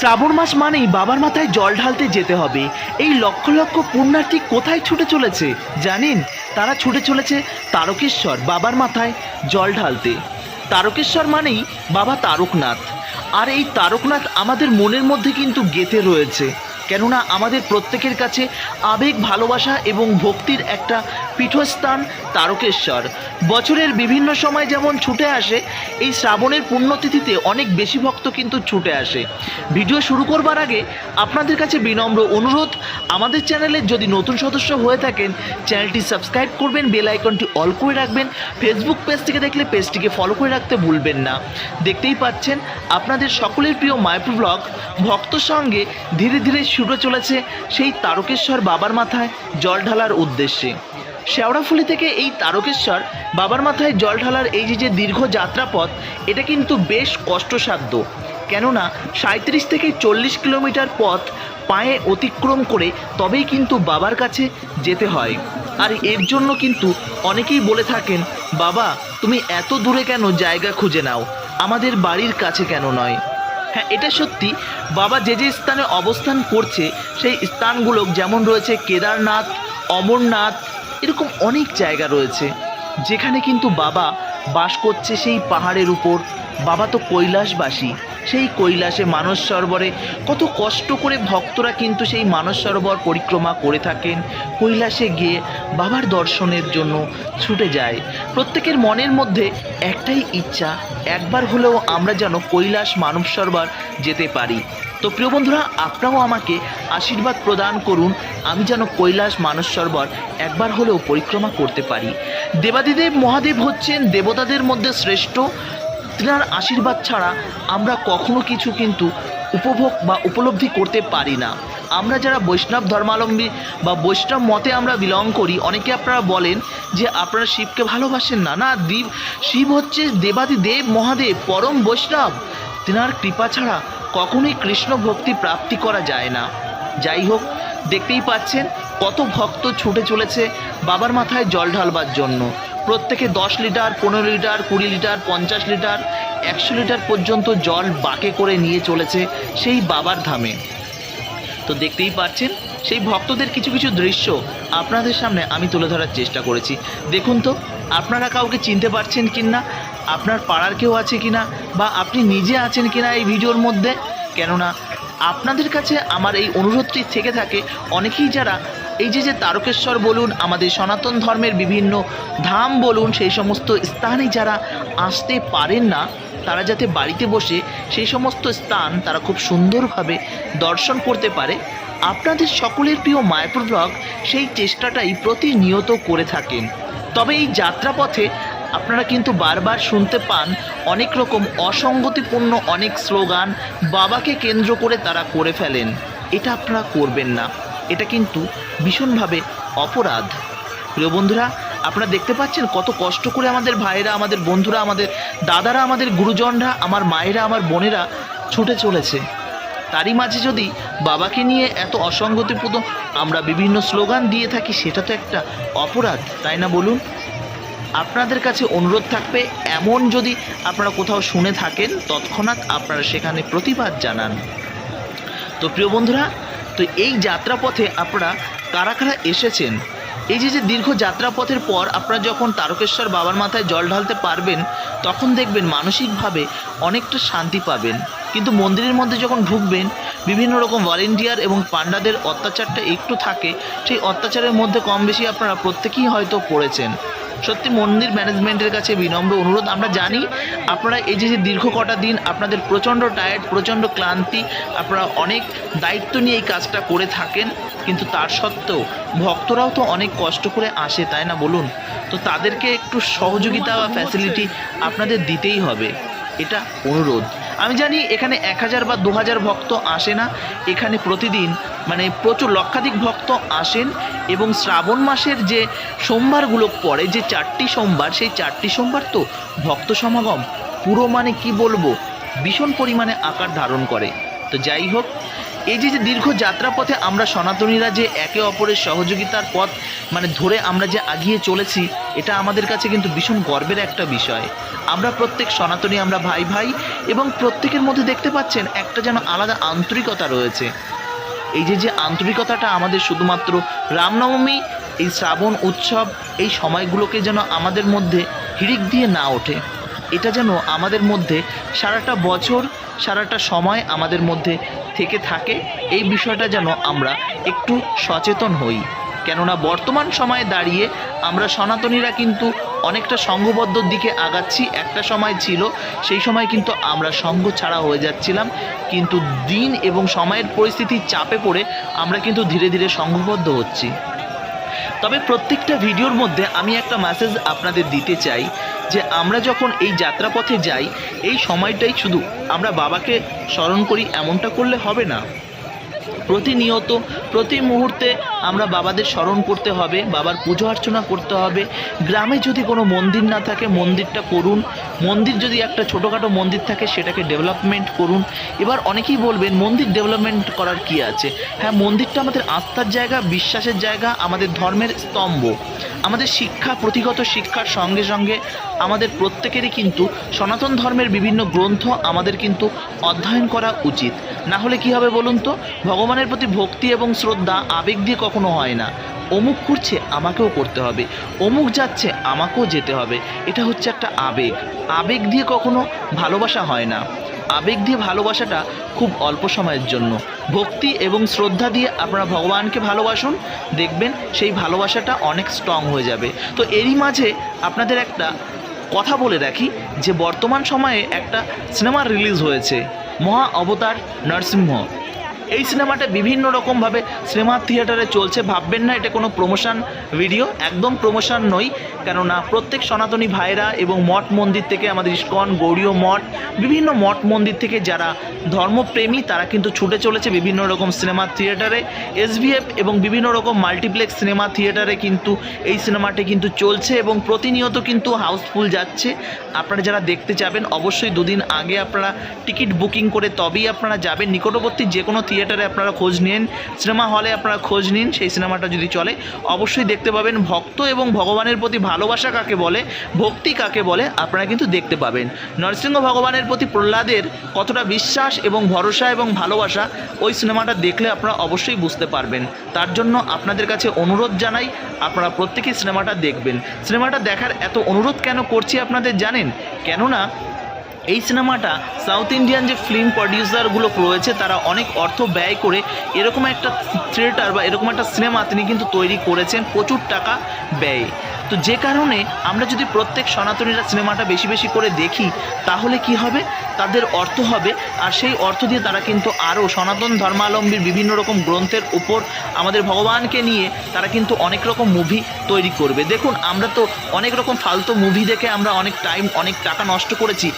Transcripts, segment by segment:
শ্রাবণ মাস মানেই বাবার মাথায় জল ঢালতে যেতে হবে। এই লক্ষ লক্ষ পুণ্যার্থী কোথায় ছুটে চলেছে জানেন? তারা ছুটে চলেছে তারকেশ্বর বাবার মাথায় জল ঢালতে। তারকেশ্বর মানেই বাবা তারকনাথ। আর এই তারকনাথ আমাদের মনের মধ্যে কিন্তু গেঁথে রয়েছে। কেননা আমাদের প্রত্যেকের কাছে আবেগ, ভালোবাসা এবং ভক্তির একটা পীঠস্থান তারকেশ্বর। বছরের বিভিন্ন সময় যেমন ছুটে আসে, এই শ্রাবণের পুণ্যতিথিতে অনেক বেশি ভক্ত কিন্তু ছুটে আসে। ভিডিও শুরু করবার আগে আপনাদের কাছে বিনম্র অনুরোধ, আমাদের চ্যানেলের যদি নতুন সদস্য হয়ে থাকেন, চ্যানেলটি সাবস্ক্রাইব করবেন, বেল আইকনটি অল করে রাখবেন ফেসবুক পেজ থেকে দেখলে পেজটিকে ফলো করে রাখতে ভুলবেন না। দেখতেই পাচ্ছেন, আপনাদের সকলের প্রিয় মায়াপুর ব্লগ ভক্ত সঙ্গে ধীরে ধীরে ছুটে চলেছে সেই তারকেশ্বর বাবার মাথায় জল ঢালার উদ্দেশ্যে। শেওড়াফুলি থেকে এই তারকেশ্বর বাবার মাথায় জল ঢালার এই যে যে দীর্ঘ যাত্রাপথ, এটা কিন্তু বেশ কষ্টসাধ্য। কেননা সাঁত্রিশ থেকে চল্লিশ কিলোমিটার পথ পায়ে অতিক্রম করে তবেই কিন্তু বাবার কাছে যেতে হয়। আর এর জন্য কিন্তু অনেকেই বলে থাকেন, বাবা, তুমি এত দূরে কেন জায়গা খুঁজে নাও? আমাদের বাড়ির কাছে কেন নয়? হ্যাঁ এটা সত্যি। বাবা যে যে স্থানে অবস্থান করছে, সেই স্থানগুলো যেমন রয়েছে কেদারনাথ, অমরনাথ, এরকম অনেক জায়গা রয়েছে। যেখানে কিন্তু বাবা বাস করছে সেই পাহাড়ের উপর। বাবা তো কৈলাসবাসী। সেই কৈলাসে মানস সরোবরে কত কষ্ট করে ভক্তরা কিন্তু সেই মানস সরোবর পরিক্রমা করে থাকেন। কৈলাসে গিয়ে বাবার দর্শনের জন্য ছুটে যায়। প্রত্যেকের মনের মধ্যে একটাই ইচ্ছা, একবার হলেও আমরা যেন কৈলাস মানব সরোবর যেতে পারি। তো প্রিয় বন্ধুরা, আপনারাও আমাকে আশীর্বাদ প্রদান করুন, আমি যেন কৈলাস মানস সরোবর একবার হলেও পরিক্রমা করতে পারি। দেবাদিদেব মহাদেব হচ্ছেন দেবতাদের মধ্যে শ্রেষ্ঠ। তেনার আশীর্বাদ ছাড়া আমরা কখনো কিছু কিন্তু উপভোগ বা উপলব্ধি করতে পারি না। আমরা যারা বৈষ্ণব ধর্মাবলম্বী বা বৈষ্ণব মতে আমরা বিলং করি, অনেকে আপনারা বলেন যে আপনারা শিবকে ভালোবাসেন না। না দেব শিব হচ্ছে দেবাদি দেব মহাদেব, পরম বৈষ্ণব। তেনার কৃপা ছাড়া কখনোই কৃষ্ণ ভক্তি প্রাপ্তি করা যায় না। যাই হোক, দেখতেই পাচ্ছেন কত ভক্ত ছুটে চলেছে বাবার মাথায় জল ঢালবার জন্য। প্রত্যেকে দশ লিটার, পনেরো লিটার, কুড়ি লিটার, পঞ্চাশ লিটার, একশো লিটার পর্যন্ত জল বাকে করে নিয়ে চলেছে সেই বাবার ধামে। তো দেখতেই পাচ্ছেন, সেই ভক্তদের কিছু কিছু দৃশ্য আপনাদের সামনে আমি তুলে ধরার চেষ্টা করেছি। দেখুন তো, আপনারা কাউকে চিনতে পারছেন কি না আপনার পাড়ার কেউ আছে কি না বা আপনি নিজে আছেন কি না এই ভিডিওর মধ্যে? কেননা আপনাদের কাছে আমার এই অনুরোধটি থেকে থাকে, অনেকেই যারা এই যে যে তারকেশ্বর বলুন, আমাদের সনাতন ধর্মের বিভিন্ন ধাম বলুন, সেই সমস্ত স্থানে যারা আসতে পারেন না, তারা যাতে বাড়িতে বসে সেই সমস্ত স্থান তারা খুব সুন্দরভাবে দর্শন করতে পারে। আপনাদের সকলের প্রিয় মায়াপুর ব্লগ সেই চেষ্টাটাই প্রতিনিয়ত করে থাকেন। তবে এই যাত্রাপথে আপনারা কিন্তু বারবার শুনতে পান অনেক রকম অসঙ্গতিপূর্ণ অনেক স্লোগান বাবাকে কেন্দ্র করে তারা করে ফেলেন। এটা আপনারা করবেন না। এটা কিন্তু ভীষণভাবে অপরাধ। প্রিয় বন্ধুরা, আপনারা দেখতে পাচ্ছেন কত কষ্ট করে আমাদের ভাইয়েরা, আমাদের বন্ধুরা, আমাদের দাদারা, আমাদের গুরুজনরা, আমার মায়েরা, আমার বোনেরা ছুটে চলেছে। তারই মাঝে যদি বাবাকে নিয়ে এত অসঙ্গতিপূর্ণ আমরা বিভিন্ন স্লোগান দিয়ে থাকি, সেটা তো একটা অপরাধ, তাই না বলুন? আপনাদের কাছে অনুরোধ থাকবে, এমন যদি আপনারা কোথাও শুনে থাকেন, তৎক্ষণাৎ আপনারা সেখানে প্রতিবাদ জানান। তো প্রিয় বন্ধুরা, তো এই যাত্রাপথে আপনারা কারা কারা এসেছেন? এই যে যে দীর্ঘ যাত্রাপথের পর আপনারা যখন তারকেশ্বর বাবার মাথায় জল ঢালতে পারবেন, তখন দেখবেন মানসিকভাবে অনেকটা শান্তি পাবেন। কিন্তু মন্দিরের মধ্যে যখন ঢুকবেন, বিভিন্ন রকম ভলেন্টিয়ার এবং পান্ডাদের অত্যাচারটা একটু থাকে, সেই অত্যাচারের মধ্যে কম বেশি আপনারা প্রত্যেকেই হয়তো পড়েছেন। সত্যি মন্দির ম্যানেজমেন্টের কাছে বিনম্র অনুরোধ। আমরা জানি আপনারা এই যে দীর্ঘ কটা দিন আপনাদের প্রচণ্ড টায়ার্ড প্রচণ্ড ক্লান্তি, আপনারা অনেক দায়িত্ব নিয়ে এই কাজটা করে থাকেন, কিন্তু তার সত্ত্বেও ভক্তরাও তো অনেক কষ্ট করে আসে, তাই না বলুন? তো তাদেরকে একটু সহযোগিতা বা ফ্যাসিলিটি আপনাদের দিতেই হবে, এটা অনুরোধ। আমি জানি এখানে এক হাজার বা দু হাজার ভক্ত আসে না। এখানে প্রতিদিন মানে প্রচুর লক্ষাধিক ভক্ত আসেন এবং শ্রাবণ মাসের যে সোমবারগুলো পড়ে, যে চারটি সোমবার, সেই চারটি সোমবার তো ভক্ত সমাগম। পুরো মানে কি বলব? ভীষণ পরিমাণে আকার ধারণ করে। তো যাই হোক এই যে যে দীর্ঘ যাত্রাপথে আমরা সনাতনীরা যে একে অপরের সহযোগিতার পথ মানে ধরে আমরা যে আগিয়ে চলেছি, এটা আমাদের কাছে কিন্তু ভীষণ গর্বের একটা বিষয়। আমরা প্রত্যেক সনাতনী, আমরা ভাই ভাই, এবং প্রত্যেকের মধ্যে দেখতে পাচ্ছেন একটা যেন আলাদা আন্তরিকতা রয়েছে। এই যে যে আন্তরিকতাটা আমাদের শুধুমাত্র রামনবমী, এই শ্রাবণ উৎসব, এই সময়গুলোকে যেন আমাদের মধ্যে হিড়িক দিয়ে না ওঠে। এটা যেন আমাদের মধ্যে সারাটা বছর, সারাটা সময় আমাদের মধ্যে থেকে থাকে। এই বিষয়টা যেন আমরা একটু সচেতন হই। কেননা বর্তমান সময়ে দাঁড়িয়ে আমরা সনাতনীরা কিন্তু অনেকটা সংঘবদ্ধ দিকে আগাচ্ছি। একটা সময় ছিল, সেই সময় কিন্তু আমরা সঙ্গ ছাড়া হয়ে যাচ্ছিলাম। কিন্তু দিন এবং সময়ের পরিস্থিতির চাপে পড়ে আমরা কিন্তু ধীরে ধীরে সংঘবদ্ধ হচ্ছি। তবে প্রত্যেকটা ভিডিওর মধ্যে আমি একটা মেসেজ আপনাদের দিতে চাই যে আমরা যখন এই যাত্রাপথে যাই, এই সময়টাই শুধু আমরা বাবাকে স্মরণ করি, এমনটা করলে হবে না। প্রতিনিয়ত, প্রতি মুহূর্তে আমরা বাবাদের স্মরণ করতে হবে, বাবার পুজো অর্চনা করতে হবে। গ্রামে যদি কোনো মন্দির না থাকে, মন্দিরটা করুন। মন্দির যদি একটা ছোটোখাটো মন্দির থাকে, সেটাকে ডেভেলপমেন্ট করুন। এবার অনেকেই বলবেন, মন্দির ডেভেলপমেন্ট করার কি আছে? হ্যাঁ মন্দিরটা আমাদের আস্থার জায়গা, বিশ্বাসের জায়গা, আমাদের ধর্মের স্তম্ভ। আমাদের শিক্ষা, প্রতিগত শিক্ষার সঙ্গে সঙ্গে আমাদের প্রত্যেকেরই কিন্তু সনাতন ধর্মের বিভিন্ন গ্রন্থ আমাদের কিন্তু অধ্যয়ন করা উচিত। না হলে কি হবে বলুন তো? ভগবানের প্রতি ভক্তি এবং শ্রদ্ধা আবেগ দিয়ে কখনো হয় না। অমুক করছে আমাকেও করতে হবে। অমুক যাচ্ছে, আমাকেও যেতে হবে। এটা হচ্ছে একটা আবেগ। আবেগ দিয়ে কখনো ভালোবাসা হয় না। আবেগ দিয়ে ভালোবাসাটা খুব অল্প সময়ের জন্য। ভক্তি এবং শ্রদ্ধা দিয়ে আপনারা ভগবানকে ভালোবাসুন, দেখবেন সেই ভালোবাসাটা অনেক স্ট্রং হয়ে যাবে। তো এরই মাঝে আপনাদের একটা কথা বলে রাখি যে বর্তমান সময়ে একটা সিনেমা রিলিজ হয়েছে মহা অবতার নরসিংহ। এই সিনেমাটা বিভিন্ন রকমভাবে সিনেমা থিয়েটারে চলছে। ভাববেন না, এটা কোনো প্রমোশন ভিডিও একদম প্রমোশন নই কেননা প্রত্যেক সনাতনী ভাইরা এবং মঠ মন্দির থেকে আমাদের ইস্কন, গৌরীয় মঠ, বিভিন্ন মঠ মন্দির থেকে যারা ধর্মপ্রেমী, তারা কিন্তু ছুটে চলেছে বিভিন্ন রকম সিনেমা থিয়েটারে এসভিএফ এবং বিভিন্ন রকম মাল্টিপ্লেক্স সিনেমা থিয়েটারে কিন্তু এই সিনেমাটি কিন্তু চলছে এবং প্রতিনিয়ত কিন্তু হাউসফুল যাচ্ছে। আপনারা যারা দেখতে যাবেন, অবশ্যই দুদিন আগে আপনারা টিকিট বুকিং করে তবেই আপনারা যাবেন। নিকটবর্তী যে কোনো থিয়েটারে আপনারা খোঁজ নিন, সিনেমা হলে আপনারা খোঁজ নিন, সেই সিনেমাটা যদি চলে, অবশ্যই দেখতে পাবেন ভক্ত এবং ভগবানের প্রতি ভালোবাসা কাকে বলে, ভক্তি কাকে বলে, আপনারা কিন্তু দেখতে পাবেন। নরসিংহ ভগবানের প্রতি প্রহ্লাদের কতটা বিশ্বাস এবং ভরসা এবং ভালোবাসা, ওই সিনেমাটা দেখলে আপনারা অবশ্যই বুঝতে পারবেন। তার জন্য আপনাদের কাছে অনুরোধ জানাই, আপনারা প্রত্যেকেই সিনেমাটা দেখবেন। সিনেমাটা দেখার এত অনুরোধ কেন করছি আপনাদের জানেন? কেননা এই সিনেমাটা সাউথ ইন্ডিয়ান যে ফিল্ম প্রডিউসারগুলো রয়েছে, তারা অনেক অর্থ ব্যয় করে এরকম একটা থিয়েটার বা এরকম একটা সিনেমা তিনি কিন্তু তৈরি করেছেন প্রচুর টাকা ব্যয়ে। তো যে কারণে আমরা যদি প্রত্যেক সনাতনীরা সিনেমাটা বেশি বেশি করে দেখি, তাহলে কি হবে? তাদের অর্থ হবে, আর সেই অর্থ দিয়ে তারা কিন্তু আরও সনাতন ধর্মাবলম্বীর বিভিন্ন রকম গ্রন্থের উপর আমাদের ভগবানকে নিয়ে তারা কিন্তু অনেক রকম মুভি তৈরি করবে। দেখুন, আমরা তো অনেক রকম ফালতু মুভি দেখে আমরা অনেক টাইম অনেক টাকা নষ্ট করেছি।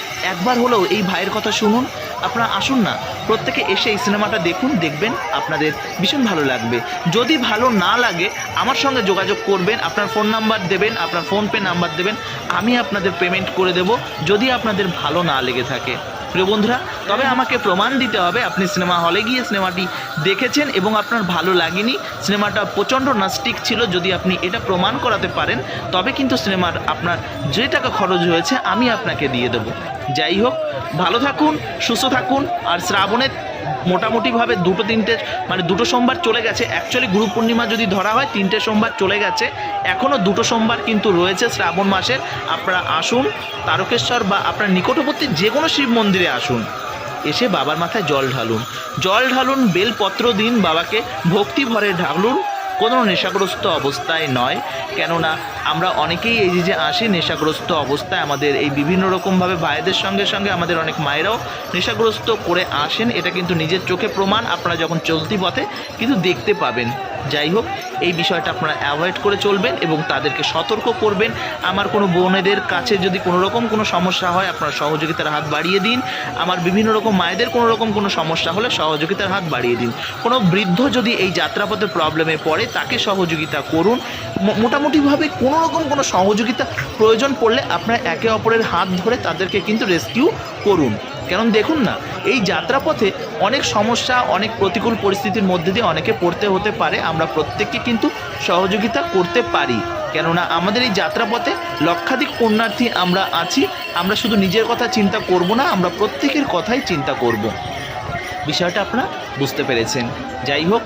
একবার হলেও এই ভাইয়ের কথা শুনুন, আপনারা আসুন না, প্রত্যেকে এসে এই সিনেমাটা দেখুন, দেখবেন আপনাদের ভীষণ ভালো লাগবে। যদি ভালো না লাগে, আমার সঙ্গে যোগাযোগ করবেন, আপনার ফোন নাম্বার দেবেন, আপনার ফোনপে নাম্বার দেবেন, আমি আপনাদের পেমেন্ট করে দেব, যদি আপনাদের ভালো না লেগে থাকে। প্রিয় বন্ধুরা, তবে আমাকে প্রমাণ দিতে হবে। আপনি সিনেমা হলে গিয়ে সিনেমাটি দেখেছেন এবং আপনার ভালো লাগেনি। সিনেমাটা প্রচণ্ড নাস্টিক ছিল, যদি আপনি এটা প্রমাণ করাতে পারেন, তবে কিন্তু সিনেমার আপনার যে টাকা খরচ হয়েছে, আমি আপনাকে দিয়ে দেবো। যাই হোক, ভালো থাকুন, সুস্থ থাকুন, আর শ্রাবণের মোটামুটিভাবে দুটো তিনটে মানে দুটো সোমবার চলে গেছে। অ্যাকচুয়ালি গুরু পূর্ণিমা যদি ধরা হয়, তিনটে সোমবার চলে গেছে। এখনও দুটো সোমবার কিন্তু রয়েছে শ্রাবণ মাসের। আপনারা আসুন, তারকেশ্বর বা আপনার নিকটবর্তী যে কোনো শিব মন্দিরে আসুন। এসে বাবার মাথায় জল ঢালুন। জল ঢালুন, বেলপত্র দিন বাবাকে, ভক্তি ভরে ঢালুন। কোনো নেশাগ্রস্ত অবস্থায় নয়। কেননা আমরা অনেকেই এই যে আসি নেশাগ্রস্ত অবস্থায়, আমাদের এই বিভিন্ন রকমভাবে ভাইদের সঙ্গে সঙ্গে আমাদের অনেক মায়েরাও নেশাগ্রস্ত করে আসেন। এটা কিন্তু নিজের চোখে প্রমাণ, আপনারা যখন চলতি পথে কিন্তু দেখতে পাবেন। যাই হোক, এই বিষয়টা আপনারা অ্যাভয়েড করে চলবেন এবং তাদেরকে সতর্ক করবেন। আমার কোনো বোনেদের কাছে যদি কোনো রকম কোনো সমস্যা হয়, আপনারা সহযোগিতার হাত বাড়িয়ে দিন। আমার বিভিন্ন রকম মায়েদের কোনো রকম কোনো সমস্যা হলে সহযোগিতার হাত বাড়িয়ে দিন। কোনো বৃদ্ধ যদি এই যাত্রাপথে প্রবলেমে পড়ে তাকে সহযোগিতা করুন। মোটামুটিভাবে কোনো রকম কোনো সহযোগিতা প্রয়োজন পড়লে আপনারা একে অপরের হাত ধরে তাদেরকে কিন্তু রেস্কিউ করুন। কারণ দেখুন না, এই যাত্রাপথে অনেক সমস্যা, অনেক প্রতিকূল পরিস্থিতির মধ্যে দিয়ে অনেকে পড়তে হতে পারে। আমরা প্রত্যেককে কিন্তু সহযোগিতা করতে পারি। কেননা আমাদের এই যাত্রাপথে লক্ষাধিক পুণ্যার্থী আমরা আছি। আমরা শুধু নিজের কথা চিন্তা করব না, আমরা প্রত্যেকের কথাই চিন্তা করব। বিষয়টা আপনারা বুঝতে পেরেছেন। যাই হোক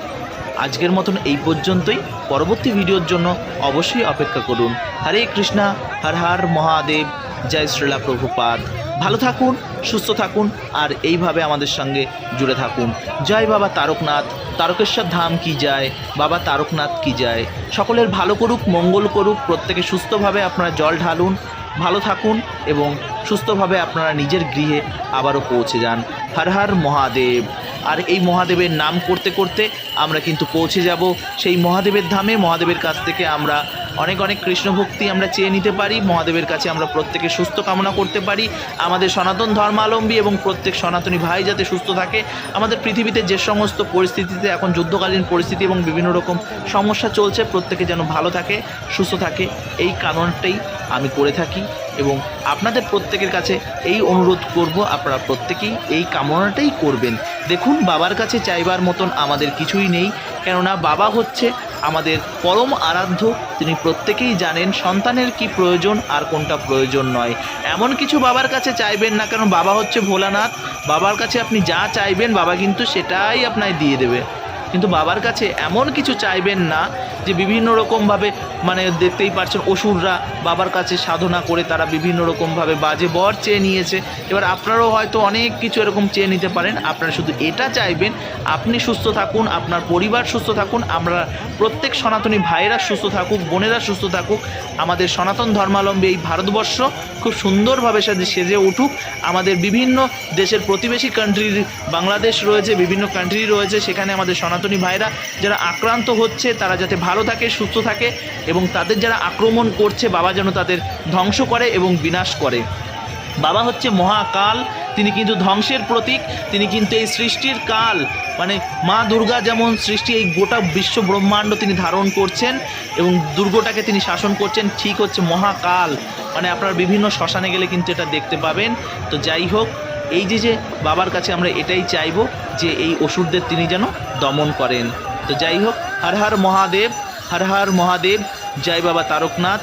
আজকের মতন এই পর্যন্তই। পরবর্তী ভিডিওর জন্য অবশ্যই অপেক্ষা করুন। হরে কৃষ্ণা, হর হর মহাদেব, জয় শ্রীলা প্রভুপাদ। ভালো থাকুন, সুস্থ থাকুন, আর এইভাবে আমাদের সঙ্গে জুড়ে থাকুন। জয় বাবা তারকনাথ, তারকেশ্বর ধাম কি যায়, বাবা তারকনাথ কি যায়। সকলের ভালো করুক, মঙ্গল করুক, প্রত্যেকে সুস্থভাবে আপনারা জল ঢালুন, ভালো থাকুন এবং সুস্থভাবে আপনারা নিজের গৃহে আবারও পৌঁছে যান। হর হর মহাদেব। আর এই মহাদেবের নাম করতে করতে আমরা কিন্তু পৌঁছে যাব। সেই মহাদেবের ধামে, মহাদেবের কাছ থেকে আমরা অনেক অনেক কৃষ্ণ ভক্তি আমরা চেয়ে নিতে পারি, মহাদেবের কাছে আমরা প্রত্যেকে সুস্থ কামনা করতে পারি। আমাদের সনাতন ধর্মাবলম্বী এবং প্রত্যেক সনাতনী ভাই যাতে সুস্থ থাকে, আমাদের পৃথিবীতে যে সমস্ত পরিস্থিতিতে এখন যুদ্ধকালীন পরিস্থিতি এবং বিভিন্ন রকম সমস্যা চলছে, প্রত্যেকে যেন ভালো থাকে, সুস্থ থাকে, এই কারণটাই আমি করে থাকি এবং আপনাদের প্রত্যেকের কাছে এই অনুরোধ করব, আপনারা প্রত্যেকেই এই কামনাটাই করবেন। দেখুন, বাবার কাছে চাইবার মতন আমাদের কিছুই নেই, কেননা বাবা হচ্ছে আমাদের পরম আরাধ্য, তিনি প্রত্যেকেই জানেন সন্তানের কি প্রয়োজন আর কোনটা প্রয়োজন নয়। এমন কিছু বাবার কাছে চাইবেন না কারণ বাবা হচ্ছে ভোলানাথ। বাবার কাছে আপনি যা চাইবেন বাবা কিন্তু সেটাই আপনায় দিয়ে দেবে। কিন্তু বাবার কাছে এমন কিছু চাইবেন না যে বিভিন্ন রকমভাবে মানে দেখতেই পারছেন অসুররা বাবার কাছে সাধনা করে তারা বিভিন্ন রকমভাবে বাজে বর চেয়ে নিয়েছে। এবার আপনারাও হয়তো অনেক কিছু এরকম চেয়ে নিতে পারেন। আপনারা শুধু এটা চাইবেন, আপনি সুস্থ থাকুন, আপনার পরিবার সুস্থ থাকুন, আমরা প্রত্যেক সনাতনী ভাইয়েরা সুস্থ থাকুক, বোনেরা সুস্থ থাকুক। আমাদের সনাতন ধর্মাবলম্বী এই ভারতবর্ষ খুব সুন্দরভাবে সাজে সেজে উঠুক। আমাদের বিভিন্ন দেশের প্রতিবেশী কান্ট্রির বাংলাদেশ রয়েছে, বিভিন্ন কান্ট্রি রয়েছে, সেখানে আমাদের সনাতনী ভাইরা যারা আক্রান্ত হচ্ছে, তারা যাতে ভালো থাকে, সুস্থ থাকে এবং তাদের যারা আক্রমণ করছে, বাবা যেন তাদের ধ্বংস করে এবং বিনাশ করে। বাবা হচ্ছে মহাকাল, তিনি কিন্তু ধ্বংসের প্রতীক, তিনি কিন্তু এই সৃষ্টির কাল মানে মা দুর্গা যেমন সৃষ্টি এই গোটা বিশ্ব ব্রহ্মাণ্ড তিনি ধারণ করছেন এবং দুর্গটাকে তিনি শাসন করছেন, ঠিক হচ্ছে মহাকাল। মানে আপনার বিভিন্ন শ্মশানে গেলে কিন্তু এটা দেখতে পাবেন। তো যাই হোক, এই যে যে বাবার কাছে আমরা এটাই চাইব যে এই অসুরদের তিনি যেন দমন করেন। তো যাই হোক, হর হর মহাদেব। হর হর মহাদেব, জয় বাবা তারকনাথ,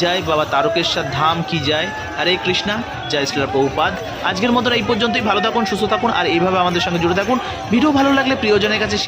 জয় বাবা তারকেশ্বর ধাম কি জয়? হরে কৃষ্ণা, জয় শ্রীলা প্রভুপাদ আজকের মতন এই পর্যন্তই, ভালো থাকুন, সুস্থ থাকুন, আর এইভাবে আমাদের সঙ্গে জুড়ে থাকুন। ভিডিও ভালো লাগলে প্রিয়জনের কাছে